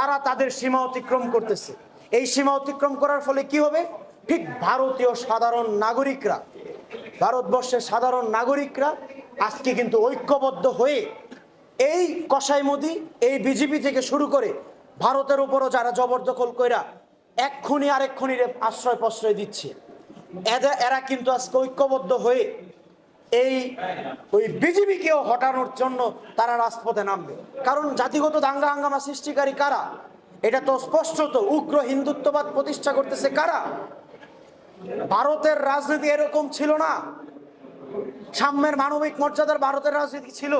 তারা তাদের সীমা অতিক্রম করতেছে। এই সীমা অতিক্রম করার ফলে কি হবে? ঠিক ভারতীয় সাধারণ নাগরিকরা ভারতবর্ষের সাধারণ নাগরিকরা আজকে কিন্তু ঐক্যবদ্ধ হয়ে এই কসাই মোদি, এই বিজেপি থেকে শুরু করে ভারতের উপরও যারা জবরদখল কইরা এক খুনি আরেক খুনির আশ্রয় প্রশ্রয় দিচ্ছে এরা কিন্তু আজকে ঐক্যবদ্ধ হয়ে এই, ওই বিজেপিকেও হটানোর জন্য তারা রাজপথে নামবে। কারণ জাতিগত দাঙ্গা হাঙ্গামা সৃষ্টিকারী কারা? এটা তো স্পষ্টত উগ্র হিন্দুত্ববাদ প্রতিষ্ঠা করতেছে কারা? ভারতের রাজনীতি এরকম ছিল না। সাম্যের মানবিক মর্যাদার ভারতের রাজনীতি ছিল।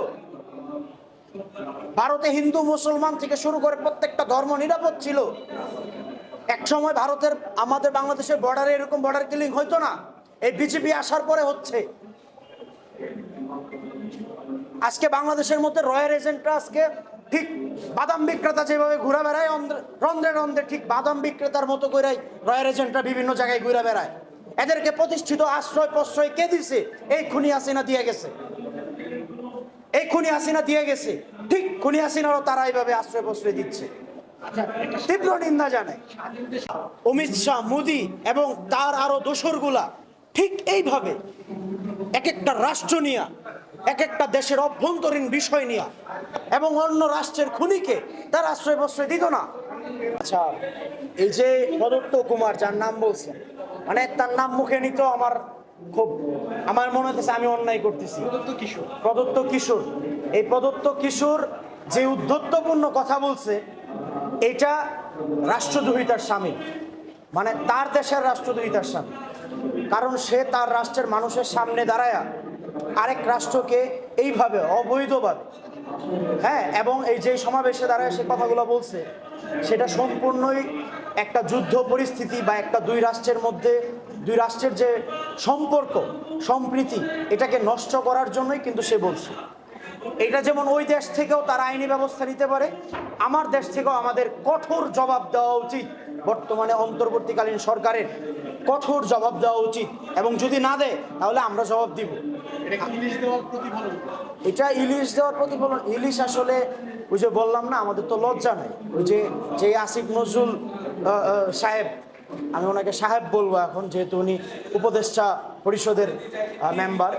ভারতে হিন্দু, মুসলমান থেকে শুরু করে প্রত্যেকটা ধর্ম নিরাপদ ছিল। এক সময় ভারতের, আমাদের বাংলাদেশের বর্ডারে এরকম বর্ডার কিলিং হইতো না। এই বিজেপি আসার পরে হচ্ছে। আজকে বাংলাদেশের মধ্যে রয়্যাল এজেন্টরা আজকে ঠিক বাদাম বিক্রেতা যেভাবে ঘুরে বেড়ায় রন্ধ্রে রন্ধ্রে ঠিক বাদাম বিক্রেতার মতো করে রয়্যাল এজেন্টরা বিভিন্ন জায়গায় ঘুরে বেড়ায়। এদেরকে প্রতিষ্ঠিত আশ্রয় প্রশ্রয় কে দিছে? এই খুনি হাসিনা দিয়ে গেছে। এই খুনি হাসিনা দিয়ে গেছে। ঠিক খুনি হাসিনারও তারা এইভাবে আশ্রয় প্রশ্রয় দিচ্ছে। তীব্র নিন্দা জানায়। অমিত শাহ, মোদি এবং তার আরও দোসরগুলা ঠিক এইভাবে এক একটা রাষ্ট্র নিয়া এক একটা দেশের অভ্যন্তরীণ বিষয় নিয়া এবং অন্য রাষ্ট্রের খুনিকে তার আশ্রয় প্রশ্রয় দিত না। আচ্ছা এই যে প্রদত্ত কুমার যার নাম বলছেন মানে তার নাম মুখে নিত আমার খুব আমার মনে হচ্ছে আমি অন্যায় করতেছি। কিশোর। প্রদত্ত কিশোর। এই প্রদত্ত কিশোর যে উদ্ধত্তপূর্ণ কথা বলছে এটা রাষ্ট্রদ্রোহিতার স্বামী। মানে তার দেশের রাষ্ট্রদ্রোহিতার স্বামী। কারণ সে তার রাষ্ট্রের মানুষের সামনে দাঁড়ায়া আরেক রাষ্ট্রকে এইভাবে অবৈধভাবে হ্যাঁ এবং এই যে সমাবেশে দাঁড়ায় সে কথাগুলো বলছে, সেটা সম্পূর্ণই একটা যুদ্ধ পরিস্থিতি বা একটা দুই রাষ্ট্রের মধ্যে, দুই রাষ্ট্রের যে সম্পর্ক, সম্প্রীতি, এটাকে নষ্ট করার জন্যই কিন্তু সে বলছে। এটা যেমন ওই দেশ থেকেও তারা আইনি ব্যবস্থা নিতে পারে, আমার দেশ থেকেও আমাদের কঠোর জবাব দেওয়া উচিত, বর্তমানে অন্তর্বর্তীকালীন সরকারের কঠোর জবাব দেওয়া উচিত, এবং যদি না দেয়, তাহলে আমরা জবাব দিব। এটা ইলিশ দেওয়ার প্রতিফলন? ইলিশ আসলে ওই যে বললাম না আমাদের তো লজ্জা নাই। ওই যে যে আসিফ নজরুল সাহেব আমি ওনাকে সাহেব বলব এখন যেহেতু উনি উপদেষ্টা পরিষদের মেম্বার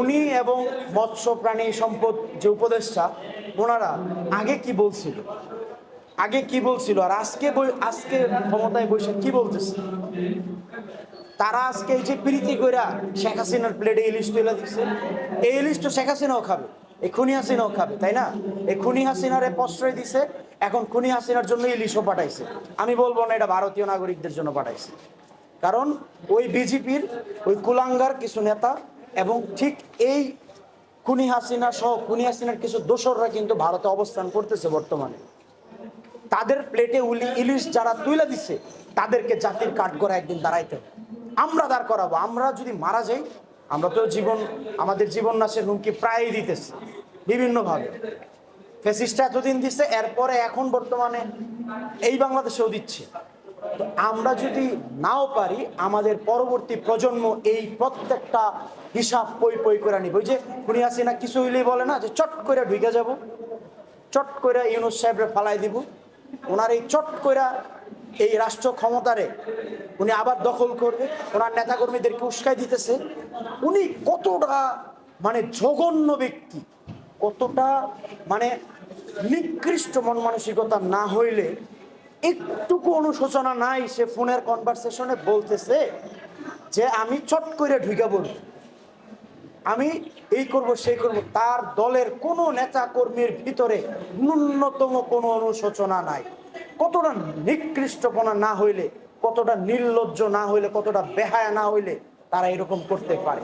উনি এবং মৎস্য প্রাণী সম্পদ যে উপদেষ্টা ওনারা আগে কি বলছিল? আগে কি বলছিল? আর আজকে আজকে ক্ষমতায় বসে কি বলতেছে? তারা আজকে এই যে প্রীতি কইরা শেখ হাসিনার প্লেটে ইলিশ তুলে দিচ্ছে এই ইলিশ তো শেখ হাসিনাও খাবে এই খুনি হাসিনাও খাবে, তাই না? এই খুনি হাসিনারে প্রশ্রয় দিছে, এখন খুনি হাসিনার জন্য ইলিশও পাঠাইছে। আমি বলব না, এটা ভারতীয় নাগরিকদের জন্য পাঠাইছে। কারণ ওই বিজেপির, ওই কুলাঙ্গার কিছু নেতা এবং ঠিক এই খুনি হাসিনা সহ খুনি হাসিনার কিছু দোসররা কিন্তু ভারতে অবস্থান করতেছে বর্তমানে। তাদের প্লেটে উলি, ইলিশ যারা তুলে দিচ্ছে তাদেরকে জাতির কাঠ করে একদিন দাঁড়াইতে। আমরা দাঁড় করাবো। আমরা যদি মারা যাই, আমরা তো জীবন, আমাদের জীবন নাশের হুমকি প্রায়ই দিতেছি, বিভিন্নভাবে। ফেসিসটা এতদিন দিচ্ছে এরপরে এখন বর্তমানে এই বাংলাদেশেও দিচ্ছে। তো আমরা যদি নাও পারি, আমাদের পরবর্তী প্রজন্ম এই প্রত্যেকটা হিসাব পই পই করে নিব। ওই যে খুনি না কিছু হইলেই বলে না যে চট করে ঢুকে যাব, চট করে ইউনুস সাহেবরে ফালাই দিব। ওনার এই চট কইরা এই রাষ্ট্র ক্ষমতারে উনি আবার দখল করবে, ওনার নেতাকর্মীদেরকে উস্কাই দিতেছে। উনি কতটা মানে জঘন্য ব্যক্তি, কতটা মানে নিকৃষ্ট মন মানসিকতা না হইলে একটুকু অনুশোচনা নাই সে ফোনের কনভারসেশনে বলতেছে যে, আমি চট করে ঢুকে বলব আমি এই করব, সেই করব। তার দলের কোন নেতা কর্মীর ভিতরে ন্যূনতম কোনো অনুশোচনা নাই। কতটা নিকৃষ্টপনা না হইলে, কতটা নির্লজ্জ না হইলে, কতটা বেহায়া না হইলে তারা এরকম করতে পারে।